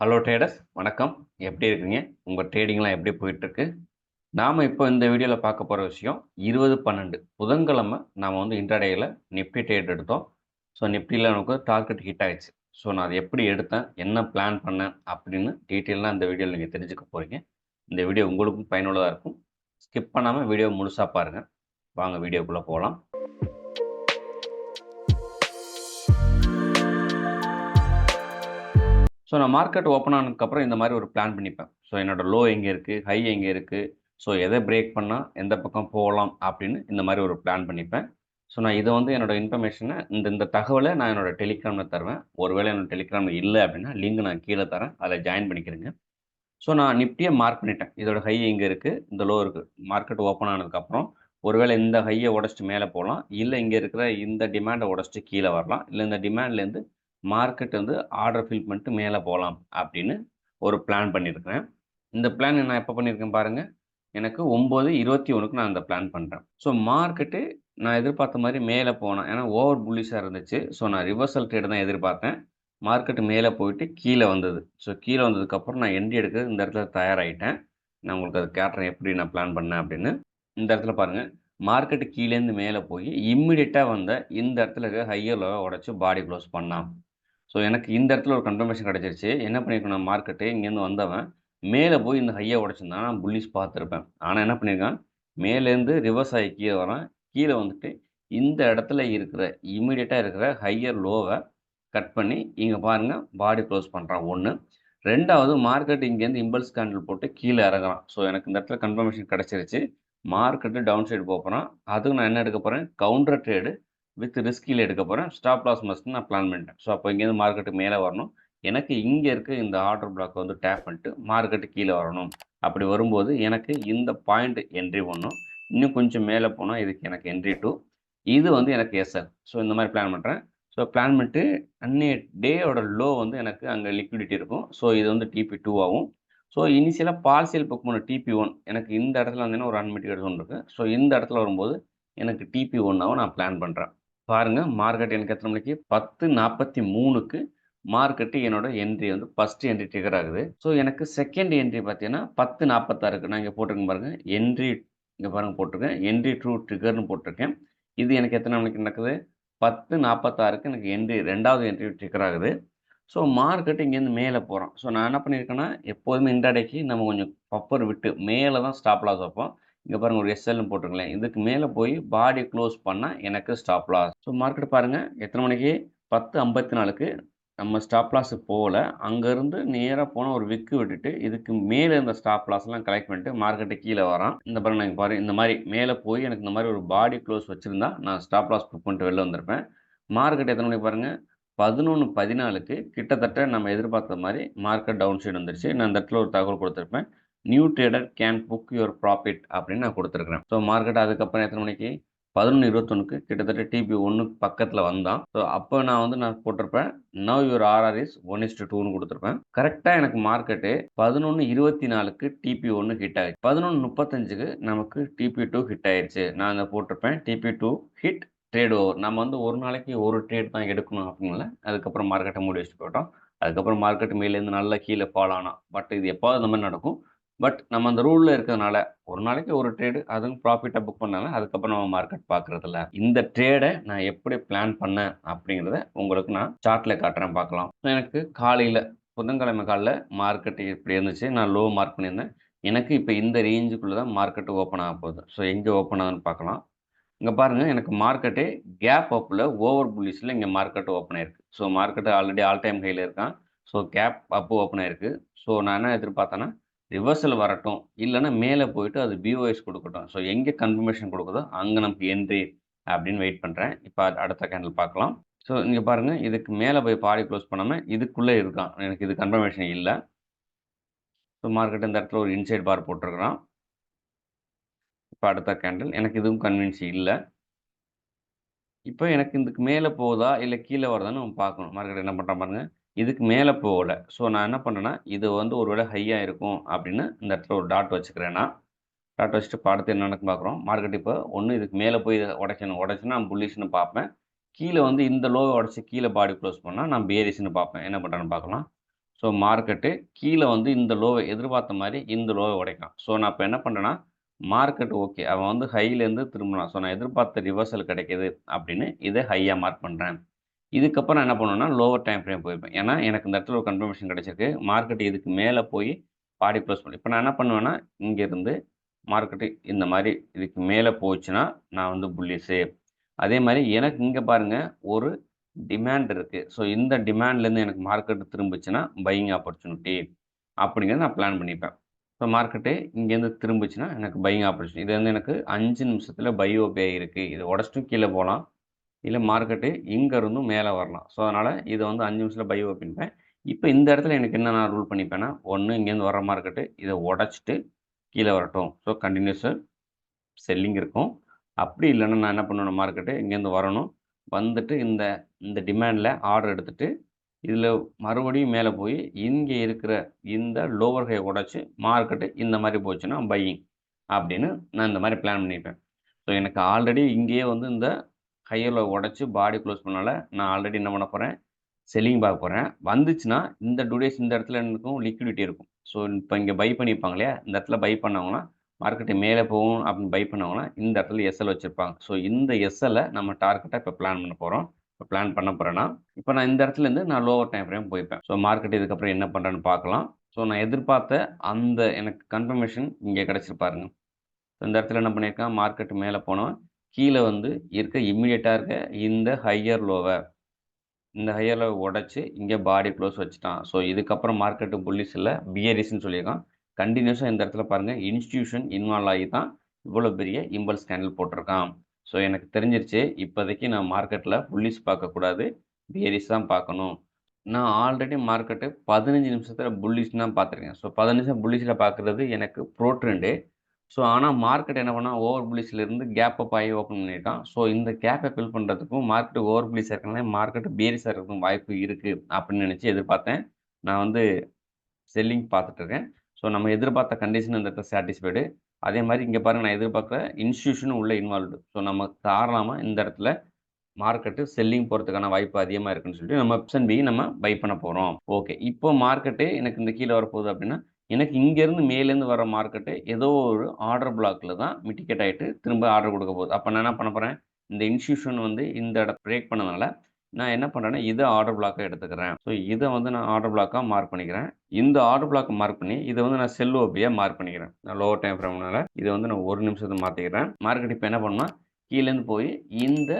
Hello traders வணக்கம். எப்படி இருக்கீங்க? உங்கள் ட்ரேடிங்லாம் எப்படி போயிட்டுருக்கு? நாம் இப்போ இந்த வீடியோவில் பார்க்க போகிற விஷயம் இருபது பன்னெண்டு. புதன்கிழமை நாம் வந்து இன்டர்டேயில் நிஃப்டி ட்ரேட் எடுத்தோம். ஸோ நிப்டியில் நமக்கு டார்கெட் ஹிட் ஆயிடுச்சு. ஸோ நான் அதை எப்படி எடுத்தேன்? என்ன பிளான் பண்ணேன்? அப்படின்னு டீட்டெயிலாக இந்த வீடியோவில் நீங்கள் தெரிஞ்சுக்க போகிறீங்க இந்த வீடியோ உங்களுக்கும் பயனுள்ளதாக இருக்கும். ஸ்கிப் பண்ணாமல் வீடியோ முழுசாக பாருங்கள் வாங்க வீடியோக்குள்ளே போகலாம். ஸோ நான் மார்க்கெட் ஓப்பன் ஆனதுக்கப்புறம் இந்த மாதிரி ஒரு பிளான் பண்ணிப்பேன். ஸோ என்னோட லோ எங்கே இருக்குது ஹை எங்கே இருக்குது ஸோ எதை பிரேக் பண்ணால் எந்த பக்கம் போகலாம் அப்படின்னு இந்த மாதிரி ஒரு பிளான் பண்ணிப்பேன். ஸோ நான் இதை வந்து என்னோட இன்ஃபர்மேஷனை இந்த இந்த தகவலை நான் என்னோடய டெலிகிராமில் தருவேன். ஒருவேளை என்னோட டெலிகிராமில் இல்லை அப்படின்னா லிங்க் நான் கீழே தரேன். அதில் ஜாயின் பண்ணிக்கிறேங்க ஸோ நான் நிப்டியை மார்க் பண்ணிட்டேன். இதோட ஹை எங்கே இருக்குது இந்த லோ இருக்குது மார்க்கெட் ஓப்பன் ஆனதுக்கப்புறம் ஒருவேளை இந்த ஹையை உடச்சிட்டு மேலே போகலாம். இல்லை இங்கே இருக்கிற இந்த டிமாண்டை உடச்சிட்டு கீழே வரலாம். இல்லை இந்த டிமாண்ட்லேருந்து மார்க்கெட் வந்து ஆர்டர் ஃபில் பண்ணிட்டு மேலே போகலாம் அப்படின்னு ஒரு பிளான் பண்ணியிருக்கிறேன் இந்த பிளான் நான் எப்போ பண்ணியிருக்கேன் பாருங்கள் எனக்கு ஒம்பது இருபத்தி ஒன்றுக்கு நான் அந்த பிளான் பண்ணுறேன் ஸோ மார்க்கெட்டு நான் எதிர்பார்த்த மாதிரி மேலே போனேன் ஏன்னா ஓவர் புல்லிஷாக இருந்துச்சு. ஸோ நான் ரிவர்சல் ட்ரேடு தான் எதிர்பார்த்தேன். மார்க்கெட்டு மேலே போயிட்டு கீழே வந்தது. ஸோ கீழே வந்ததுக்கப்புறம் நான் எண்டி எடுக்க இந்த இடத்துல தயாராகிட்டேன் நான் உங்களுக்கு அது கேட்டேன் எப்படி நான் பிளான் பண்ணேன் அப்படின்னு. இந்த இடத்துல பாருங்கள் மார்க்கெட்டு கீழேருந்து மேலே போய் இம்மிடியட்டாக வந்த இந்த இடத்துல இருக்க ஹையர் லோவை உடச்சி பாடி க்ளோஸ் பண்ணான் ஸோ எனக்கு இந்த இடத்துல ஒரு கன்ஃபர்மேஷன் கிடச்சிருச்சு. என்ன பண்ணியிருக்கேன் மார்க்கெட்டு இங்கேருந்து வந்தவன் மேலே போய் இந்த ஹையை உடச்சிருந்தான். நான் புல்லிஸ் பார்த்துருப்பேன். ஆனால் என்ன பண்ணியிருக்கான் மேலேருந்து ரிவர்ஸ் ஆகி கீழே வரான். கீழே வந்துட்டு இந்த இடத்துல இருக்கிற இமீடியட்டாக இருக்கிற ஹையர் லோவை கட் பண்ணி இங்கே பாருங்கள் பாடி க்ளோஸ் பண்ணுறான் ஒன்று ரெண்டாவது மார்க்கெட் இங்கேருந்து இம்பல்ஸ் கேண்டில் போட்டு கீழே இறங்குறான். ஸோ எனக்கு இந்த இடத்துல கன்ஃபர்மேஷன் கிடச்சிருச்சு. மார்க்கெட்டு டவுன் சைடு போகிறான் அதுக்கு நான் என்ன எடுக்க போகிறேன் கவுண்டர் ட்ரேடு வித் ரிஸ்கில் எடுக்க போகிறேன் ஸ்டாப் லாஸ் மஸ்ட் நான் பிளான் பண்ணிட்டேன். ஸோ அப்போ இங்கேருந்து மார்க்கெட்டு மேலே வரணும். எனக்கு இங்கே இருக்க இந்த ஆர்டர் பிளாக் வந்து டேப் பண்ணிட்டு மார்க்கெட்டு கீழே வரணும். அப்படி வரும்போது எனக்கு இந்த பாயிண்ட் என்ட்ரி ஒன்றும் இன்னும் கொஞ்சம் மேலே போனால் இதுக்கு எனக்கு என்ட்ரி டூ இது வந்து எனக்கு எஸ்எல் ஸோ இந்த மாதிரி பிளான் பண்ணுறேன் ஸோ பிளான் பண்ணிட்டு அன்னைய டேயோட லோ வந்து எனக்கு அங்கே லிக்விடிட்டி இருக்கும். ஸோ இது வந்து டிபி டூ ஆகும். ஸோ இனிஷியலாக பார்சியல் புக் பண்ண டிபி ஒன் எனக்கு இந்த இடத்துல வந்தீங்கன்னா ஒரு அன்மிட்டிகேட் ஒன்று இருக்குது ஸோ இந்த இடத்துல வரும்போது எனக்கு டிபி ஒன்னாகவும் நான் பிளான் பண்ணுறேன் பாருங்கள் மார்க்கெட் எனக்கு எத்தனை மணிக்கு? பத்து நாற்பத்தி மூணுக்கு மார்க்கெட்டு என்னோட என்ட்ரி வந்து ஃபஸ்ட் என்ட்ரி டிகர் ஆகுது. ஸோ எனக்கு செகண்ட் என்ட்ரி பார்த்தீங்கன்னா பத்து நாற்பத்தாறுக்கு நான் இங்கே போட்டிருக்கேன் பாருங்கள் என்ட்ரி இங்கே பாருங்கள் போட்டிருக்கேன். என்ட்ரி ட்ரூ ட்ரிகர்னு போட்டிருக்கேன். இது எனக்கு எத்தனை மணிக்கு நடக்குது? பத்து நாற்பத்தாறுக்கு எனக்கு என்ட்ரி ரெண்டாவது என்ட்ரி டிகர் ஆகுது. ஸோ மார்க்கெட்டு இங்கேருந்து மேலே போகிறோம் ஸோ நான் என்ன பண்ணியிருக்கேன்னா எப்போதுமே இன்டர்டேக்கு நம்ம கொஞ்சம் பப்பர் விட்டு மேலே தான் ஸ்டாப் லாஸ் வைப்போம். இங்கே பாருங்கள் ஒரு எஸ்எல்னு போட்டிருங்களேன் இதுக்கு மேலே போய் பாடி க்ளோஸ் பண்ணால் எனக்கு ஸ்டாப் லாஸ் ஸோ மார்க்கெட் பாருங்கள் எத்தனை மணிக்கு? பத்து ஐம்பத்தி நாலுக்கு நம்ம ஸ்டாப் லாஸ் போகல. அங்கேருந்து நேராக போனால் ஒரு விக்கு விட்டுட்டு இதுக்கு மேலே இருந்த ஸ்டாப் லாஸ்லாம் கலெக்ட் பண்ணிட்டு மார்க்கெட்டு கீழே வரான். இந்த பாருங்க நான் பாரு இந்த மாதிரி மேலே போய் எனக்கு இந்த மாதிரி ஒரு பாடி க்ளோஸ் வச்சுருந்தா நான் ஸ்டாப் லாஸ் புக் பண்ணிட்டு வெளில வந்திருப்பேன். மார்க்கெட் எத்தனை மணிக்கு பாருங்கள் பதினொன்று பதினாலுக்கு கிட்டத்தட்ட நம்ம எதிர்பார்த்த மாதிரி மார்க்கெட் டவுன் சைடு வந்துருச்சு. நான் இந்த இடத்துல ஒரு தகவல் கொடுத்துருப்பேன். New trader can book your profit அப்படின்னு நான் கொடுத்துருக்குறேன். ஸோ மார்க்கெட் அதுக்கப்புறம் எத்தனை மணிக்கு? பதினொன்று இருபத்தொன்னுக்கு. கிட்டத்தட்ட டிபி ஒன்றுக்கு பக்கத்தில் வந்தான். ஸோ அப்போ நான் வந்து நான் போட்டிருப்பேன். Now your RR is one is to டூன்னு கொடுத்துருப்பேன். கரெக்டாக எனக்கு மார்க்கெட்டு பதினொன்று இருபத்தி நாலுக்கு டிபி ஒன்று ஹிட் ஆயிடுச்சு. பதினொன்று முப்பத்தஞ்சுக்கு நமக்கு டிபி டூ ஹிட் ஆயிடுச்சு. நான் அதை போட்டிருப்பேன். TP two hit trade over நம்ம வந்து ஒரு நாளைக்கு ஒரு ட்ரேட் தான் எடுக்கணும் அப்படின்ல அதுக்கப்புறம் மார்க்கெட்டை மூடி வச்சுட்டு போயிட்டோம். அதுக்கப்புறம் மார்க்கெட் மேலேருந்து நல்லா கீழே ஃபால் ஆனால் பட் இது எப்போது அந்த மாதிரி நடக்கும். பட் நம்ம அந்த ரூலில் இருக்கிறதுனால ஒரு நாளைக்கு ஒரு ட்ரேடு அதுவும் ப்ராஃபிட்டாக புக் பண்ணாங்க அதுக்கப்புறம் நம்ம மார்க்கெட் பார்க்குறதில்ல. இந்த ட்ரேடை நான் எப்படி பிளான் பண்ணேன் அப்படிங்கிறத உங்களுக்கு நான் சார்ட்டில் காட்டுறேன் பார்க்கலாம். எனக்கு காலையில் புதன்கிழமை காலையில் மார்க்கெட் இப்படி இருந்துச்சு. நான் லோ மார்க் பண்ணியிருந்தேன். எனக்கு இப்போ இந்த ரேஞ்சுக்குள்ளே தான் மார்க்கெட்டு ஓப்பன் ஆக போகுது. ஸோ எங்கே ஓப்பன் ஆகுதுன்னு பார்க்கலாம். இங்கே பாருங்கள் எனக்கு மார்க்கெட்டே கேப் அப்பில் ஓவர் புல்லிஸில் இங்கே மார்க்கெட் ஓப்பன் ஆயிருக்கு. So market already all time ஹையில் இருக்கான். ஸோ கேப் அப்பு ஓப்பன் ஆயிருக்கு. ஸோ நான் என்ன எதிர்பார்த்தேன்னா ரிவர்சல் வரட்டும். இல்லைன்னா மேலே போயிட்டு அது பிஓஎஸ் கொடுக்கட்டும். ஸோ எங்கே கன்ஃபர்மேஷன் கொடுக்குதோ அங்கே நமக்கு என்ட்ரி அப்படின்னு வெயிட் பண்ணுறேன் இப்போ அடுத்த கேண்டில் பார்க்கலாம். ஸோ இங்கே பாருங்கள் இதுக்கு மேலே போய் பாடி க்ளோஸ் பண்ணாமல் இதுக்குள்ளே இருக்கான். எனக்கு இது கன்ஃபர்மேஷன் இல்லை. ஸோ மார்க்கெட் இந்த இடத்துல ஒரு இன்சைட் பார் போட்டிருக்கிறான். இப்போ அடுத்த கேண்டில் எனக்கு இதுவும் கன்வின்ஸ் இல்லை. இப்போ எனக்கு இதுக்கு மேலே போகுதா இல்லை கீழே வருதான்னு நம்ம பார்க்கணும். மார்க்கெட் என்ன பண்ணுறான் பாருங்கள் இதுக்கு மேலே போகல. ஸோ நான் என்ன பண்ணேன்னா இது வந்து ஒரு வேளை ஹையாக இருக்கும் அப்படின்னு இந்த இடத்துல ஒரு டாட் வச்சுக்கிறேன்னா டாட் வச்சுட்டு பாடத்தை என்ன நடக்கும் பார்க்குறோம். மார்க்கெட் இப்போ ஒன்று இதுக்கு மேலே போய் உடைக்கணும். உடைச்சுன்னா நான் புல்லிஷ்னு பார்ப்பேன். கீழே வந்து இந்த லோவை உடச்சி கீழே பாடி க்ளோஸ் பண்ணால் நான் பேரிஸ்னு பார்ப்பேன். என்ன பண்ணுறேன்னு பார்க்கலாம். ஸோ மார்க்கெட்டு கீழே வந்து இந்த லோவை எதிர்பார்த்த மாதிரி இந்த லோவை உடைக்கலாம். ஸோ நான் இப்போ என்ன பண்ணுறேன்னா மார்க்கெட் ஓகே அவன் வந்து ஹையிலேருந்து திரும்பலாம். ஸோ நான் எதிர்பார்த்த ரிவர்சல் கிடைக்கிது அப்படின்னு இதை ஹையாக மார்க் பண்ணுறேன் இதுக்கப்புறம் என்ன பண்ணுவேன்னா லோவர் டைம் ஃப்ரேம் போயிருப்பேன். ஏன்னா எனக்கு இந்த இடத்துல ஒரு கன்ஃபர்மேஷன் கிடச்சிருக்கு. மார்க்கெட் இதுக்கு மேலே போய் பாடி க்ளோஸ் பண்ணி இப்போ நான் என்ன பண்ணுவேன்னா இங்கேருந்து மார்க்கெட்டு இந்த மாதிரி இதுக்கு மேலே போச்சுன்னா நான் வந்து புள்ளிஸு அதே மாதிரி எனக்கு இங்கே பாருங்கள் ஒரு டிமாண்ட் இருக்குது ஸோ இந்த டிமாண்ட்லேருந்து எனக்கு மார்க்கெட்டு திரும்பிச்சுன்னா பையிங் ஆப்பர்ச்சுனிட்டி அப்படிங்கிறத நான் பிளான் பண்ணிப்பேன். ஸோ மார்க்கெட்டு இங்கேருந்து திரும்பிச்சுன்னா எனக்கு பையிங் ஆப்பர்ச்சுனிட்டி இது வந்து எனக்கு அஞ்சு நிமிஷத்தில் பை ஓபே இருக்குது இது உடச்சிட்டும் கீழே போகலாம். இல்லை மார்க்கெட்டு இங்கேருந்தும் மேலே வரலாம். ஸோ அதனால் இதை வந்து அஞ்சு நிமிஷத்தில் பை ஓப்பின்ப்பேன் இப்போ இந்த இடத்துல எனக்கு என்ன நான் ரூல் பண்ணிப்பேன்னா ஒன்று இங்கேருந்து வர மார்க்கெட்டு இதை உடச்சிட்டு கீழே வரட்டும். ஸோ கண்டினியூஸாக செல்லிங் இருக்கும். அப்படி இல்லைன்னா நான் என்ன பண்ணணும் மார்க்கெட்டு இங்கேருந்து வரணும். வந்துட்டு இந்த இந்த டிமாண்டில் ஆர்டர் எடுத்துகிட்டு இதில் மறுபடியும் மேலே போய் இங்கே இருக்கிற இந்த லோவர் ஹை உடச்சி மார்க்கெட்டு இந்த மாதிரி போச்சுன்னா பையிங் அப்படின்னு நான் இந்த மாதிரி பிளான் பண்ணிப்பேன். ஸோ எனக்கு ஆல்ரெடி இங்கேயே வந்து இந்த ஹையரில் உடச்சி பாடி க்ளோஸ் பண்ணால நான் ஆல்ரெடி என்ன பண்ண போகிறேன் செல்லிங் பார்க்க போகிறேன் வந்துச்சுன்னா இந்த டூ டேஸ் இந்த இடத்துல இருக்கும் லிக்விடிட்டி இருக்கும். ஸோ இப்போ இங்கே பை பண்ணியிருப்பாங்க இல்லையா? இந்த இடத்துல பை பண்ணவங்கன்னா மார்க்கெட்டு மேலே போகும் அப்படின்னு பை பண்ணவங்கன்னா இந்த இடத்துல எஸ்எல் வச்சுருப்பாங்க. ஸோ இந்த எஸ்எல்லை நம்ம டார்கெட்டாக இப்போ பிளான் பண்ண போகிறோம் இப்போ பிளான் பண்ண போகிறேன்னா இப்போ நான் இந்த இடத்துலேருந்து நான் லோவர் டைம் ஃப்ரேம் போய்ப்பேன். ஸோ மார்க்கெட் இதுக்கப்புறம் என்ன பண்ணுறேன்னு பார்க்கலாம். ஸோ நான் எதிர்பார்த்த அந்த எனக்கு கன்ஃபர்மேஷன் இங்கே கிடச்சிருப்பாருங்க. இந்த இடத்துல என்ன பண்ணியிருக்கேன்? மார்க்கெட் மேலே போனோம் கீழே வந்து இருக்க இம்மிடியட்டாக இருக்க இந்த ஹையர் லோவை இந்த ஹையர் லோவை உடச்சி இங்கே பாடி க்ளோஸ் வச்சுட்டான். ஸோ இதுக்கப்புறம் மார்க்கெட்டு புல்லிஸ் இல்லை சொல்லியிருக்கான். கண்டினியூஸாக இந்த இடத்துல பாருங்கள் இன்ஸ்டியூஷன் இன்வால்வ் ஆகி தான் இவ்வளோ பெரிய இம்பல்ஸ் கேண்டில் போட்டிருக்கான். ஸோ எனக்கு தெரிஞ்சிருச்சு இப்போதைக்கு நான் மார்க்கெட்டில் புல்லிஸ் பார்க்கக்கூடாது பியரிஸ் தான் பார்க்கணும். நான் ஆல்ரெடி மார்க்கெட்டு பதினஞ்சு நிமிஷத்தில் புல்லிஸ் தான் பார்த்துருக்கேன். ஸோ பதினஞ்சு நிமிஷம் புல்லிஸில் பார்க்குறது எனக்கு ப்ரோட்ரெண்டு ஸோ ஆனால் மார்க்கெட் என்ன பண்ணால் ஓவர் புலிஸ்லேருந்து கேப் அப் ஆகி ஓப்பன் பண்ணிட்டான். ஸோ இந்த கேப்பை ஃபில் பண்ணுறதுக்கும் மார்க்கெட் ஓவர் புலிஸாக இருக்கனால மார்க்கெட் பேரிஸாக இருக்கிறதுக்கும் வாய்ப்பு இருக்குது அப்படின்னு நினச்சி எதிர்பார்த்தேன். நான் வந்து செல்லிங் பார்த்துட்ருக்கேன் ஸோ நம்ம எதிர்பார்த்த கண்டிஷன் இந்த இடத்துல சாட்டிஸ்ஃபைடு அதே மாதிரி இங்கே பாருங்கள் நான் எதிர்பார்க்குற இன்ஸ்டியூஷனும் உள்ளே இன்வால்வ்டு ஸோ நம்ம காரணமாக இந்த இடத்துல மார்க்கெட்டு செல்லிங் போகிறதுக்கான வாய்ப்பு அதிகமாக இருக்குன்னு சொல்லிட்டு நம்ம ஆப்ஷன் பி நம்ம பை பண்ண போகிறோம் ஓகே இப்போ மார்க்கெட்டு எனக்கு இந்த கீழே வரப்போகுது அப்படின்னா எனக்கு இங்கேருந்து மேலேருந்து வர மார்க்கெட்டு ஏதோ ஒரு ஆர்டர் பிளாக்கில் தான் மிட்டிகேட் ஆகிட்டு திரும்ப ஆர்டர் கொடுக்க போகுது. அப்போ நான் என்ன பண்ண போகிறேன் இந்த இன்ஸ்டியூஷன் வந்து இந்த இடம் பிரேக் பண்ணதுனால நான் என்ன பண்ணுறேன்னா இதை ஆர்டர் பிளாக்காக எடுத்துக்கிறேன். ஸோ இதை வந்து நான் ஆர்டர் பிளாக்காக மார்க் பண்ணிக்கிறேன். இந்த ஆர்டர் பிளாக் மார்க் பண்ணி இதை வந்து நான் செல் ஓபியாக மார்க் பண்ணிக்கிறேன். நான் லோவர் டைம் ஃப்ரம்னால இதை வந்து நான் ஒரு நிமிஷத்தை மாற்றிக்கிறேன் மார்க்கெட் இப்போ என்ன பண்ணால் கீழேருந்து போய் இந்த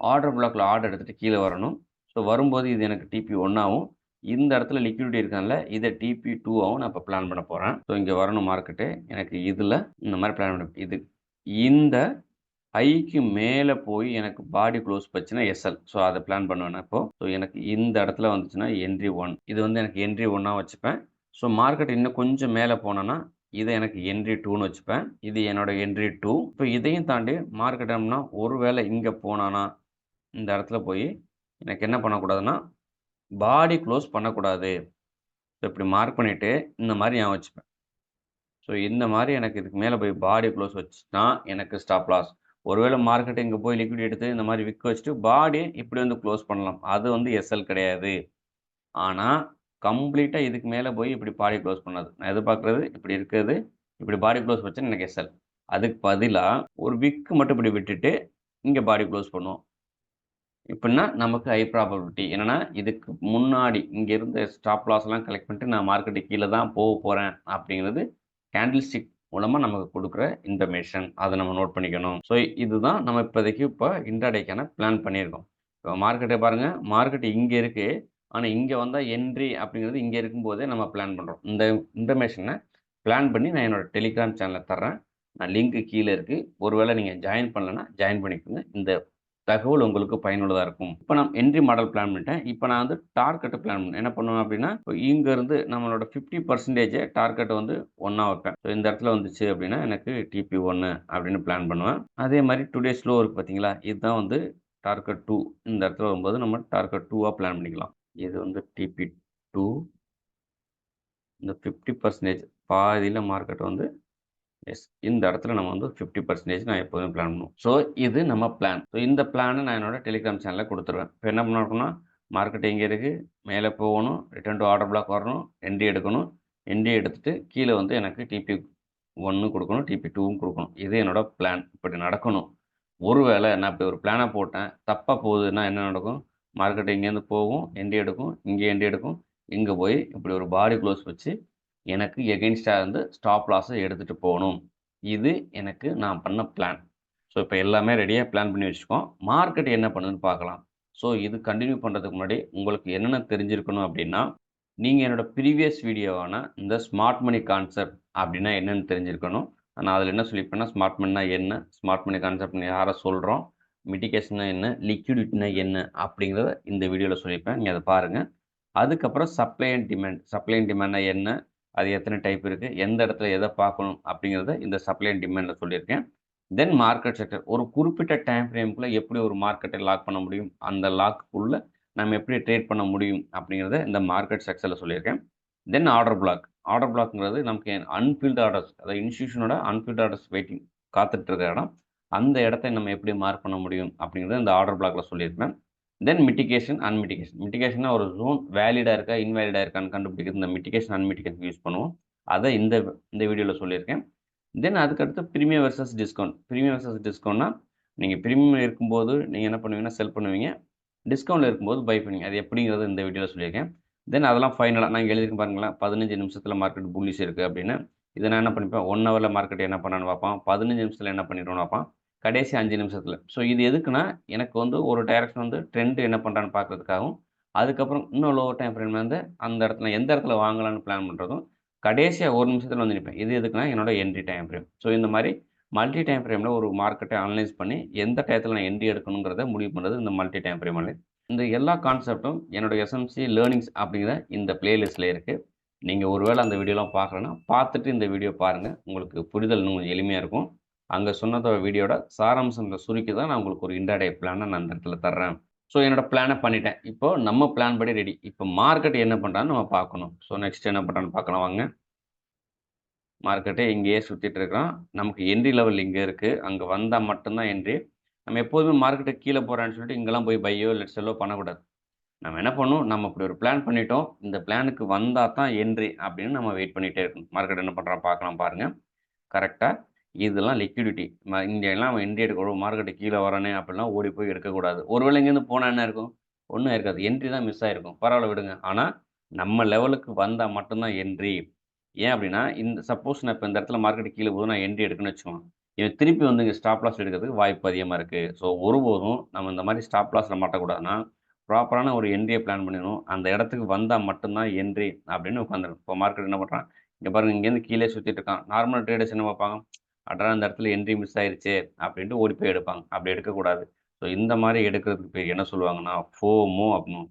ஆர்டர் பிளாக்கில் ஆர்டர் எடுத்துகிட்டு கீழே வரணும். ஸோ வரும்போது இது எனக்கு டிபி ஒன்றாகும் இந்த இடத்துல லிக்விடிட்டி இருக்கான்ல இதை டிபி டூவாகவும் நான் இப்போ பிளான் பண்ண போகிறேன் ஸோ இங்கே வரணும் மார்க்கெட்டு எனக்கு இதில் இந்த மாதிரி பிளான் பண்ண இது இந்த ஐக்கு மேலே போய் எனக்கு பாடி க்ளோஸ் போச்சுன்னா எஸ்எல் ஸோ அதை பிளான் பண்ணுவேன் இப்போ. ஸோ எனக்கு இந்த இடத்துல வந்துச்சுன்னா என்ட்ரி ஒன் இது வந்து எனக்கு என்ட்ரி ஒன்னாக வச்சுப்பேன். ஸோ மார்க்கெட் இன்னும் கொஞ்சம் மேலே போனேன்னா இதை எனக்கு என்ட்ரி டூன்னு வச்சுப்பேன். இது என்னோட என்ட்ரி டூ இப்போ இதையும் தாண்டி மார்க்கெட் ஒரு ஒருவேளை இங்கே போனானா இந்த இடத்துல போய் எனக்கு என்ன பண்ணக்கூடாதுன்னா பாடி க்ளோஸ் பண்ணக்கூடாது. ஸோ இப்படி மார்க் பண்ணிவிட்டு இந்த மாதிரி நான் வச்சுப்பேன். ஸோ இந்த மாதிரி எனக்கு இதுக்கு மேலே போய் பாடி க்ளோஸ் வச்சுன்னா எனக்கு ஸ்டாப் லாஸ் ஒருவேளை மார்க்கெட் இங்கே போய் லிக்விட் எடுத்து இந்த மாதிரி விற்க வச்சுட்டு பாடி இப்படி வந்து க்ளோஸ் பண்ணலாம். அது வந்து எஸ்எல் கிடையாது. ஆனால் கம்ப்ளீட்டாக இதுக்கு மேலே போய் இப்படி பாடி க்ளோஸ் பண்ணாது. நான் எதிர்பார்க்குறது இப்படி இருக்கிறது இப்படி பாடி க்ளோஸ் வச்சேன்னு எனக்கு எஸ்எல் அதுக்கு பதிலாக ஒரு விக்கு மட்டும் இப்படி விட்டுட்டு இங்கே பாடி க்ளோஸ் பண்ணுவோம். இப்படின்னா நமக்கு ஹை ப்ராபபிலிட்டி என்னென்னா இதுக்கு முன்னாடி இங்கே இருந்த ஸ்டாப் லாஸ்லாம் கலெக்ட் பண்ணிட்டு நான் மார்க்கெட்டு கீழே தான் போக போகிறேன் அப்படிங்கிறது கேண்டில் ஸ்டிக் மூலமாக நமக்கு கொடுக்குற இன்ஃபர்மேஷன் அதை நம்ம நோட் பண்ணிக்கணும். ஸோ இதுதான் நம்ம இப்போதைக்கு இப்போ இன்டர்டேக்கான பிளான் பண்ணியிருக்கோம். இப்போ மார்க்கெட்டை பாருங்கள் மார்க்கெட் இங்கே இருக்குது ஆனால் இங்கே வந்தால் என்ட்ரி அப்படிங்கிறது இங்கே இருக்கும்போதே நம்ம பிளான் பண்ணுறோம் இந்த இன்ஃபர்மேஷனை பிளான் பண்ணி நான் என்னோடய டெலிகிராம் சேனலில் தர்றேன். நான் லிங்க்கு கீழே இருக்குது ஒருவேளை நீங்கள் ஜாயின் பண்ணலன்னா ஜாயின் பண்ணிக்கோங்க. இந்த தகவல் உங்களுக்கு பயனுள்ளதாக இருக்கும். இப்போ நான் என்ட்ரி மாடல் பிளான் பண்ணிட்டேன். இப்போ நான் வந்து டார்கெட்டை பிளான் பண்ணேன் என்ன பண்ணுவேன் அப்படின்னா இங்கேருந்து நம்மளோட ஃபிஃப்டி பர்சன்டேஜ் டார்கெட் வந்து ஒன்றா வைப்பேன். ஸோ இந்த இடத்துல வந்துச்சு அப்படின்னா எனக்கு டிபி ஒன்று அப்படின்னு பிளான் பண்ணுவேன். அதே மாதிரி டுடே ஸ்லோ இருக்குது பார்த்தீங்களா இதுதான் வந்து டார்கெட் டூ இந்த இடத்துல வரும்போது நம்ம டார்கெட் டூவாக பிளான் பண்ணிக்கலாம். இது வந்து டிபி டூ இந்த ஃபிஃப்டி பர்சன்டேஜ் பாதியில் மார்க்கெட் வந்து எஸ் இந்த இடத்துல நம்ம வந்து ஃபிஃப்டி பர்சன்டேஜ் நான் எப்போதும் பிளான் பண்ணுவோம். ஸோ இது நம்ம பிளான் ஸோ இந்த பிளானை நான் என்னோட டெலிகிராம் சேனலில் கொடுத்துருவேன். இப்போ என்ன பண்ணணும்னா மார்க்கெட் இங்கே இருக்குது மேலே போகணும். ரிட்டர்ன் டு ஆர்டர் பிளாக் வரணும். என்டி எடுக்கணும். என்டி எடுத்துகிட்டு கீழே வந்து எனக்கு டிபி ஒன்று கொடுக்கணும். டிபி டூவும் கொடுக்கணும். இது என்னோட பிளான் இப்படி நடக்கணும். ஒருவேளை நான் இப்படி ஒரு பிளானை போட்டேன். தப்பாக போகுதுன்னா என்ன நடக்கும்? மார்க்கெட் இங்கேருந்து போகும். என்டி எடுக்கும். இங்கே என்டி எடுக்கும். இங்கே போய் இப்படி ஒரு பாடி க்ளோஸ் வச்சு எனக்கு எகெயின்ஸ்டாக இருந்து ஸ்டாப் லாஸை எடுத்துகிட்டு போகணும். இது எனக்கு நான் பண்ண பிளான் ஸோ இப்போ எல்லாமே ரெடியாக பிளான் பண்ணி வச்சுக்கோம். மார்க்கெட் என்ன பண்ணுதுன்னு பார்க்கலாம். ஸோ இது கண்டினியூ பண்ணுறதுக்கு முன்னாடி உங்களுக்கு என்னென்ன தெரிஞ்சிருக்கணும் அப்படின்னா நீங்கள் என்னோட ப்ரீவியஸ் வீடியோவான இந்த ஸ்மார்ட் மணி கான்செப்ட் அப்படின்னா என்னென்னு தெரிஞ்சிருக்கணும். நான் அதில் என்ன சொல்லியிருப்பேன்னா ஸ்மார்ட் மணினா என்ன? ஸ்மார்ட் மணி கான்செப்ட் யாரை சொல்கிறோம் மிட்டிகேஷன்னா என்ன? லிக்யூடிட்டினா என்ன? அப்படிங்கிறத இந்த வீடியோவில் சொல்லியிருப்பேன். நீங்கள் அதை பாருங்கள் அதுக்கப்புறம் supply and demand supply and டிமாண்ட்னா என்ன? அது எத்தனை டைப் இருக்குது எந்த இடத்துல எதை பார்க்கணும் அப்படிங்கிறத இந்த சப்ளை அண்ட் டிமாண்டில் சொல்லியிருக்கேன். தென் மார்க்கெட் செக்டர் ஒரு குறிப்பிட்ட டைம் ஃப்ரேமுக்குள்ளே எப்படி ஒரு மார்க்கெட்டை லாக் பண்ண முடியும் அந்த லாக்குள்ளே நம்ம எப்படி ட்ரேட் பண்ண முடியும் அப்படிங்கிறத இந்த மார்க்கெட் செக்ஷனில் சொல்லியிருக்கேன். தென் ஆர்டர் பிளாக் ஆர்டர் பிளாக்ங்கிறது நமக்கு அன்ஃபீல்டு ஆர்டர்ஸ் அதாவது இன்ஸ்டியூஷனோட அன்ஃபீல்டு ஆர்டர்ஸ் வெயிட்டிங் காத்துட்டு இருக்கிற இடம் அந்த இடத்த நம்ம எப்படி மார்க் பண்ண முடியும் அப்படிங்கிறத இந்த ஆர்டர் பிளாக்ல சொல்லியிருக்கேன். தென் மிட்டிகேஷன் அன்மிட்டிகேஷன் மிட்டிகேஷன்னா ஒரு ஜோன் வேலிடாக இருக்கா இன்வேலிடாக இருக்கான்னு கண்டுபிடிக்கிறது. இந்த மிட்டிகேஷன் அன்மிட்டிகேஷன் யூஸ் பண்ணுவோம். அதை இந்த இந்த வீடியோவில் சொல்லியிருக்கேன். தென் அதுக்கடுத்து premium versus discount premium versus டிஸ்கவுண்ட்னா நீங்கள் ப்ரீமியம் இருக்கும்போது நீங்கள் என்ன பண்ணுவீங்கன்னா செல் பண்ணுவீங்க. டிஸ்கவுண்ட்டில் இருக்கும்போது பை பண்ணுவீங்க. அது எப்படிங்கிறது இந்த வீடியோவில் சொல்லியிருக்கேன். தென் அதெல்லாம் ஃபைனலாக நான் எழுதிருக்கேன் பாருங்களேன். பதினஞ்சு நிமிஷத்தில் மார்க்கெட் புள்ளிஸ் இருக்குது அப்படின்னு. இதை நான் என்ன பண்ணிப்பேன்? ஒன் ஹவரில் மார்க்கெட் என்ன பண்ணான்னு பார்ப்பான். பதினஞ்சு நிமிஷத்தில் என்ன பண்ணிட்டோன்னு பார்ப்பான். கடைசி அஞ்சு நிமிஷத்தில். ஸோ இது எதுக்குன்னா எனக்கு வந்து ஒரு டைரக்ஷன் வந்து ட்ரெண்டு என்ன பண்ணுறான்னு பார்க்குறதுக்காகவும் அதுக்கப்புறம் இன்னும் லோவர் டைம் ஃப்ரேம் வந்து அந்த இடத்துல எந்த இடத்துல வாங்கலாம்னு பிளான் பண்ணுறதும் கடைசியாக ஒரு நிமிஷத்தில் வந்து நிற்பேன் இது எதுக்குன்னா என்னோட என்ட்ரி டைம் ஃப்ரேம் ஸோ இந்த மாதிரி மல்டி டைம் ஃப்ரேமில் ஒரு மார்க்கெட்டை அனலைஸ் பண்ணி எந்த டயத்தில் நான் என்ட்ரி எடுக்கணுங்கிறத முடிவு பண்ணுறது இந்த மல்டி டைம் ஃப்ரேம் அனலைஸ் இந்த எல்லா கான்செப்டும் என்னோட எஸ்எம்சி லேர்னிங்ஸ் அப்படிங்கிற இந்த பிளேலிஸ்ட்டில் இருக்குது நீங்கள் ஒருவேளை அந்த வீடியோலாம் பார்க்கலன்னா பார்த்துட்டு இந்த வீடியோ பாருங்கள் உங்களுக்கு புரிதல் இன்னும் கொஞ்சம் எளிமையாக இருக்கும். அங்கே சொன்னதோட வீடியோட சாராம்சங்களை சுருக்கி தான் நான் உங்களுக்கு ஒரு இன்டர்டே பிளானை நான் அந்த இடத்துல தர்றேன். ஸோ என்னோட பிளானை பண்ணிட்டேன். இப்போ நம்ம பிளான் படி ரெடி இப்போ மார்க்கெட் என்ன பண்ணுறான்னு நம்ம பார்க்கணும். ஸோ நெக்ஸ்ட் என்ன பண்ணுறான்னு பார்க்கலாம் வாங்க. மார்க்கெட்டே இங்கேயே சுற்றிட்டு இருக்கிறோம். நமக்கு என்ட்ரி லெவல் இங்கே இருக்குது அங்கே வந்தால் மட்டும்தான் என்ட்ரி நம்ம எப்போதுமே மார்க்கெட்டை கீழே போகிறான்னு சொல்லிட்டு இங்கெல்லாம் போய் பையோ இல்லை செல்லோ பண்ணக்கூடாது. நம்ம என்ன பண்ணணும்? நம்ம இப்படி ஒரு பிளான் பண்ணிட்டோம். இந்த பிளானுக்கு வந்தால் தான் என்ட்ரி அப்படின்னு நம்ம வெயிட் பண்ணிகிட்டே இருக்கணும். மார்க்கெட் என்ன பண்ணுறோம் பார்க்கலாம் பாருங்கள் கரெக்டாக இதெல்லாம் லிக்விடிட்டி இங்கே எல்லாம் என்ட்ரி எடுக்கணும் மார்க்கெட்டு கீழே வரானே அப்படிலாம் ஓடி போய் எடுக்கக்கூடாது. ஒருவேளை இங்கேருந்து போனால் என்ன இருக்கும்? ஒன்றும் இருக்காது. என்ட்ரி தான் மிஸ் ஆகிருக்கும் பரவாயில்ல விடுங்க. ஆனால் நம்ம லெவலுக்கு வந்தால் மட்டும்தான் என்ட்ரி ஏன் அப்படின்னா இந்த சப்போஸ் நான் இப்போ இந்த இடத்துல மார்க்கெட் கீழே போதும் நான் என்ட்ரி எடுக்கணும்னு வச்சுக்கோங்க. இவன் திருப்பி வந்து இங்கே ஸ்டாப் லாஸ் எடுக்கிறதுக்கு வாய்ப்பு அதிகமாக இருக்குது ஸோ ஒருபோதும் நம்ம இந்த மாதிரி ஸ்டாப் லாஸில் மாட்டக்கூடாதுன்னா ப்ராப்பரான ஒரு என்ட்ரியை பிளான் பண்ணிடணும். அந்த இடத்துக்கு வந்தால் மட்டும்தான் என்ட்ரி அப்படின்னு உட்காந்துரும் இப்போ மார்க்கெட் என்ன பண்ணுறான் இங்கே பாருங்கள் இங்கேருந்து கீழே சுற்றிட்டு இருக்கான். நார்மல் ட்ரேடர்ஸ் என்ன பார்ப்பாங்க? அட்ரா அந்த இடத்துல என்ட்ரி மிஸ் ஆயிருச்சு அப்படின்ட்டு ஓடி போய் எடுப்பாங்க. அப்படி எடுக்கக்கூடாது. ஸோ இந்த மாதிரி எடுக்கிறதுக்கு பேர் என்ன சொல்லுவாங்கன்னா ஃபோமோ அப்படின்னு.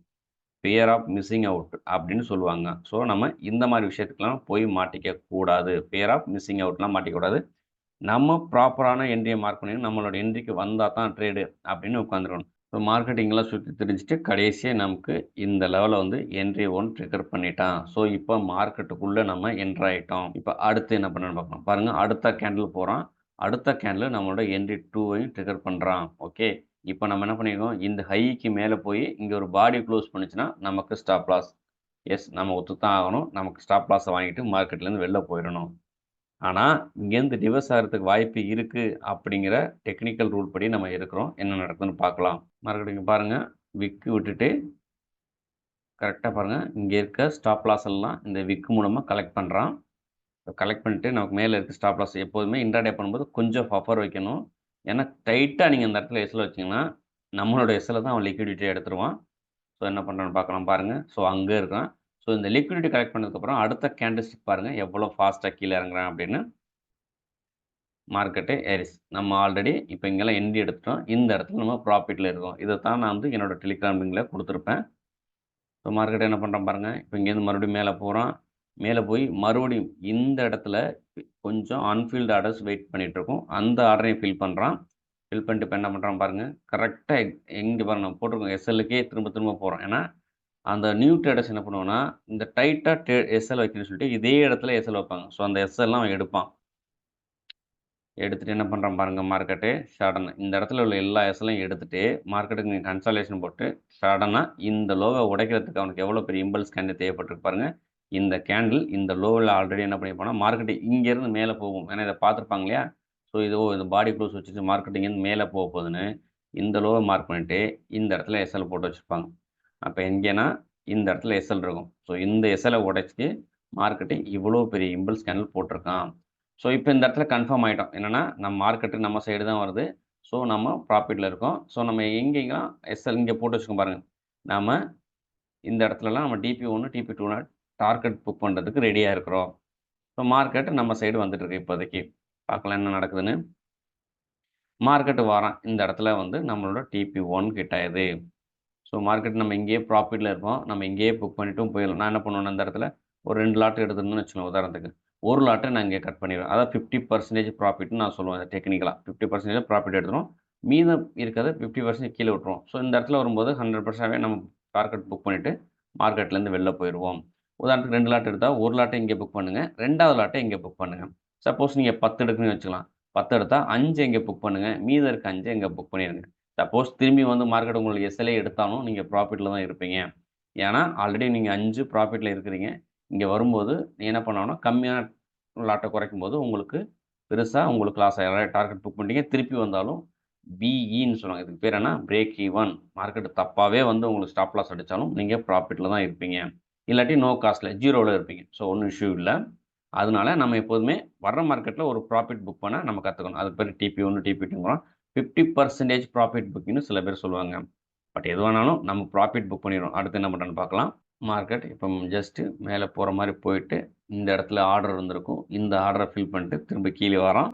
ஃபியர் ஆஃப் மிஸ்ஸிங் அவுட் அப்படின்னு சொல்லுவாங்க. ஸோ நம்ம இந்த மாதிரி விஷயத்துக்கெலாம் போய் மாட்டிக்க கூடாது ஃபியர் ஆஃப் மிஸ்ஸிங் அவுட்லாம் மாட்டிக்கூடாது நம்ம ப்ராப்பரான என்ட்ரியை மார்க் பண்ணி நம்மளோட என்ட்ரிக்கு வந்தால் தான் ட்ரேடு அப்படின்னு உட்காந்துருக்கணும் இப்போ மார்க்கெட்டிங்லாம் சுற்றி தெரிஞ்சுட்டு கடைசியாக நமக்கு இந்த லெவலில் வந்து என்ட்ரி ஒன் ட்ரிகர் பண்ணிட்டான். ஸோ இப்போ மார்க்கெட்டுக்குள்ளே நம்ம என்ட்ரு ஆகிட்டோம் இப்போ அடுத்து என்ன பண்ணணும்னு பார்க்கலாம். பாருங்கள் அடுத்த கேண்டில் போகிறான் அடுத்த கேண்டில் நம்மளோட என்ட்ரி டூவையும் ட்ரிகர் பண்ணுறான் ஓகே இப்போ நம்ம என்ன பண்ணியிருக்கோம் இந்த ஹைக்கு மேலே போய் இங்கே ஒரு பாடி க்ளோஸ் பண்ணுச்சுன்னா நமக்கு ஸ்டாப் லாஸ் எஸ் நம்ம ஒத்து தான் ஆகணும். நமக்கு ஸ்டாப் லாஸை வாங்கிட்டு மார்க்கெட்லேருந்து வெளில போயிடணும். ஆனால் இங்கேருந்து டிவர்ஸ் ஆகிறதுக்கு வாய்ப்பு இருக்குது அப்படிங்கிற டெக்னிக்கல் ரூல் படி நம்ம இருக்கிறோம். என்ன நடக்குதுன்னு பார்க்கலாம். மறுபடியும் பாருங்கள் விக்கு விட்டுட்டு கரெக்டாக பாருங்கள் இங்கே இருக்க ஸ்டாப் லாஸ் எல்லாம் இந்த விக்கு மூலமாக கலெக்ட் பண்ணுறான் கலெக்ட் பண்ணிட்டு நமக்கு மேலே இருக்க ஸ்டாப் லாஸ் எப்போதுமே இன்டர்டே பண்ணும்போது கொஞ்சம் பஃபர் வைக்கணும். ஏன்னா டைட்டாக நீங்கள் அந்த இடத்துல எஸ்எல் வச்சிங்கன்னா நம்மளோட எஸ்எல் தான் அவன் லிக்விடிட்டியாக எடுத்துருவான். ஸோ என்ன பண்ணுறான்னு பார்க்கலாம் பாருங்கள் ஸோ அங்கே இருக்கான் ஸோ இந்த லிக்விடிட்டி கலெக்ட் பண்ணதுக்கப்புறம் அடுத்த கேண்டில்ஸ்டிக் பாருங்கள் எவ்வளோ ஃபாஸ்ட்டாக கீழே இறங்குறேன் அப்படின்னு மார்க்கெட்டு ஏரிஸ் நம்ம ஆல்ரெடி இப்போ இங்கெல்லாம் எண்டி எடுத்துட்டோம். இந்த இடத்துல நம்ம ப்ராஃபிட்டில் இருக்கோம். இதை தான் நான் வந்து என்னோடய டெலிகிராம் லிங்கில் கொடுத்துருப்பேன். ஸோ மார்க்கெட் என்ன பண்ணுறேன் பாருங்கள் இப்போ இங்கேருந்து மறுபடியும் மேலே போகிறோம் மேலே போய் மறுபடியும் இந்த இடத்துல கொஞ்சம் அன்ஃபீல்டு ஆர்டர்ஸ் வெயிட் பண்ணிகிட்ருக்கோம் அந்த ஆர்டரையும் ஃபில் பண்ணுறான் ஃபில் பண்ணிட்டு இப்போ என்ன பண்ணுறான் பாருங்கள் கரெக்டாக எங்கே பாருங்கள் போட்டிருக்கோம். எஸ்எல்லுக்கே திரும்ப திரும்ப போகிறோம் ஏன்னா அந்த நியூ ட்ரேடர்ஸ் என்ன பண்ணுவோன்னா இந்த டைட்டாக டே எஸ்எல் வைக்கணும்னு சொல்லிட்டு இதே இடத்துல எஸ்எல் வைப்பாங்க. ஸோ அந்த எஸ்எல்லாம் அவன் எடுப்பான். எடுத்துகிட்டு என்ன பண்ணுறான் பாருங்கள் மார்க்கெட்டு சடனாக இந்த இடத்துல உள்ள எல்லா எஸ்எல்லையும் எடுத்துகிட்டு மார்க்கெட்டுக்கு நீங்கள் கன்சல்டேஷன் போட்டு சடனாக இந்த லோவை உடைக்கிறதுக்கு அவனுக்கு எவ்வளோ பெரிய இம்பல்ஸ் கேண்டில் தேவைப்பட்டிருக்கு பாருங்கள் இந்த கேண்டில் இந்த லோவில் ஆல்ரெடி என்ன பண்ணியிருப்பானா மார்க்கெட்டு இங்கேருந்து மேலே போகும். ஏன்னா இதை பார்த்துருப்பாங்க இல்லையா? ஸோ இதோ இந்த பாடி க்ளோஸ் வச்சுட்டு மார்க்கெட் இங்கேருந்து மேலே போக போகுதுன்னு இந்த லோவை மார்க் பண்ணிவிட்டு இந்த இடத்துல எஸ்எல் போட்டு வச்சுருப்பாங்க. அப்போ எங்கேனா இந்த இடத்துல எஸ்எல் இருக்கும். ஸோ இந்த எஸ்எலை உடைச்சி மார்க்கெட்டு இவ்வளோ பெரிய இம்பல்ஸ் கேனல் போட்டிருக்கான். ஸோ இப்போ இந்த இடத்துல கன்ஃபார்ம் ஆகிட்டோம் என்னென்னா நம்ம மார்க்கெட்டு நம்ம சைடு தான் வருது. ஸோ நம்ம ப்ராஃபிட்டில் இருக்கோம். ஸோ நம்ம எங்கெங்கெல்லாம் எஸ்எல் இங்கே போட்டு வச்சுக்கோங்க பாருங்கள் நாம் இந்த இடத்துலலாம் நம்ம டிபி ஒன்று டிபி டூனா டார்கெட் புக் பண்ணுறதுக்கு ரெடியாக இருக்கிறோம். ஸோ மார்க்கெட் நம்ம சைடு வந்துட்டுருக்கு இப்போதைக்கு. பார்க்கலாம் என்ன நடக்குதுன்னு. மார்க்கெட்டு வாரம் இந்த இடத்துல வந்து நம்மளோட டிபி ஒன் கிட்ட இது. ஸோ மார்க்கெட் நம்ம இங்கேயே ப்ராஃபிட்டில் இருப்போம். நம்ம இங்கேயே புக் பண்ணிட்டும் போயிடலாம். நான் என்ன பண்ணுவேன் அந்த இடத்துல ஒரு ரெண்டு லாட்டு எடுத்துருந்தோம்னு வச்சுக்கோங்க. உதாரணத்துக்கு ஒரு லாட்டை நான் இங்கே கட் பண்ணிடுவேன். அதாவது ஃபிஃப்டி பர்சன்டேஜ் ப்ராஃபிட்னு நான் சொல்லுவேன் டெக்னிக்கலாக ஃபிஃப்டி பர்சன்டேஜ் ப்ராஃபிட் எடுத்துரும். மீதம் இருக்கிறது ஃபிஃப்டி பர்சன்டேஜ் கீழே விட்டுருவோம் ஸோ இந்த இடத்துல வரும்போது ஹண்ட்ரட் பர்சன்டாகவே நம்ம டார்கெட் புக் பண்ணிவிட்டு மார்க்கெட்லேருந்து வெளில போயிடுவோம். உதாரணத்துக்கு ரெண்டு லாட் எடுத்தால் ஒரு லாட்டை இங்கே புக் பண்ணுங்கள் ரெண்டாவது லாட்டை இங்கே புக் பண்ணுங்கள் சப்போஸ் நீங்கள் பத்து எடுக்குன்னு வச்சுக்கலாம். பத்து எடுத்தால் அஞ்சு இங்கே புக் பண்ணுங்கள் மீதம் இருக்க அஞ்சு இங்கே புக் பண்ணிடுங்க. சப்போஸ் திரும்பி வந்து மார்க்கெட் உங்களுக்கு எஸ்எல்ஏ எடுத்தாலும் நீங்கள் ப்ராஃபிட்டில் தான் இருப்பீங்க. ஏன்னா ஆல்ரெடி நீங்கள் அஞ்சு ப்ராஃபிட்டில் இருக்கிறீங்க. இங்கே வரும்போது என்ன பண்ணணும்னா கம்மியான லாட்டை குறைக்கும் போது உங்களுக்கு பெருசாக உங்களுக்கு லாஸ் ஆகிடும் டார்கெட் புக் பண்ணிட்டீங்க. திருப்பி வந்தாலும் பிஇன்னு சொல்லுவாங்க. இதுக்கு பேர் என்ன? பிரேக் ஈவன் மார்க்கெட் தப்பாகவே வந்து உங்களுக்கு ஸ்டாப் லாஸ் அடித்தாலும் நீங்கள் ப்ராஃபிட்டில் தான் இருப்பீங்க. இல்லாட்டி நோ காஸ்ட்டில் ஜீரோவில் இருப்பீங்க. ஸோ ஒன்றும் இஷ்யூ இல்லை. அதனால நம்ம எப்போதுமே வர்ற மார்க்கெட்டில் ஒரு ப்ராஃபிட் புக் பண்ண நம்ம கற்றுக்கணும் அதுக்கு பேர் டிபி ஒன்று டிபி டூங்கிறோம் ஃபிஃப்டி பர்சன்டேஜ் ப்ராஃபிட் புக்கிங்னு சில பேர் சொல்லுவாங்க. பட் எது வேணாலும் நம்ம ப்ராஃபிட் புக் பண்ணிடுவோம் அடுத்து என்ன பண்ணுறோன்னு பார்க்கலாம். மார்க்கெட் இப்போ ஜஸ்ட்டு மேலே போகிற மாதிரி போயிட்டு இந்த இடத்துல ஆர்டர் இருந்திருக்கும். இந்த ஆர்டரை ஃபில் பண்ணிட்டு திரும்ப கீழே வரோம்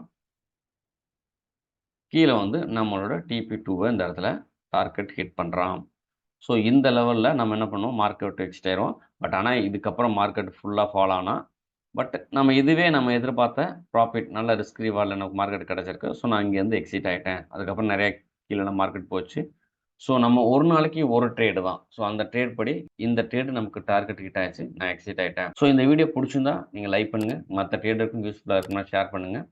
கீழே வந்து நம்மளோட டிபி டூவை இந்த இடத்துல டார்கெட் ஹிட் பண்ணுறான் ஸோ இந்த லெவலில் நம்ம என்ன பண்ணுவோம்? மார்க்கெட் எக்ஸ்ட் ஆயிரும் பட் ஆனால் இதுக்கப்புறம் மார்க்கெட் ஃபுல்லாக ஃபாலோ ஆனால் பட் நம்ம இதுவே நம்ம எதிர்பார்த்த ப்ராஃபிட் நல்ல ரிஸ்க் ரிவார்டில் நமக்கு மார்க்கெட் கிடச்சிருக்கு. ஸோ நான் இங்கேருந்து எக்ஸிட் ஆகிட்டேன் அதுக்கப்புறம் நிறைய கீழே மார்க்கெட் போச்சு. ஸோ நம்ம ஒரு நாளைக்கு ஒரு ட்ரேடு தான். ஸோ அந்த ட்ரேட் படி இந்த ட்ரேடு நமக்கு டார்கெட் கிட்ட ஆச்சு. நான் எக்ஸிட் ஆகிட்டேன் ஸோ இந்த வீடியோ பிடிச்சிருந்தா நீங்கள் லைக் பண்ணுங்கள் மற்ற ட்ரேடருக்கும் யூஸ்ஃபுல்லாக இருக்குன்னா ஷேர் பண்ணுங்கள்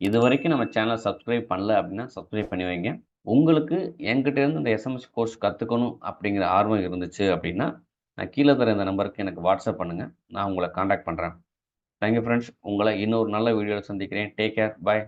இது வரைக்கும் நம்ம சேனலை சப்ஸ்கிரைப் பண்ணல அப்படின்னா சப்ஸ்கிரைப் பண்ணி வைங்க. உங்களுக்கு எங்கிட்டேருந்து இந்த எஸ்எம்எஸ் கோர்ஸ் கற்றுக்கணும் அப்படிங்கிற ஆர்வம் இருந்துச்சு அப்படின்னா நான் கீழே தர இந்த நம்பருக்கு எனக்கு வாட்ஸ்அப் பண்ணுங்கள் நான் உங்களை காண்டாக்ட் பண்ணுறேன் தேங்க்யூ ஃப்ரெண்ட்ஸ் உங்களை இன்னொரு நல்ல வீடியோவில் சந்திக்கிறேன். Take care bye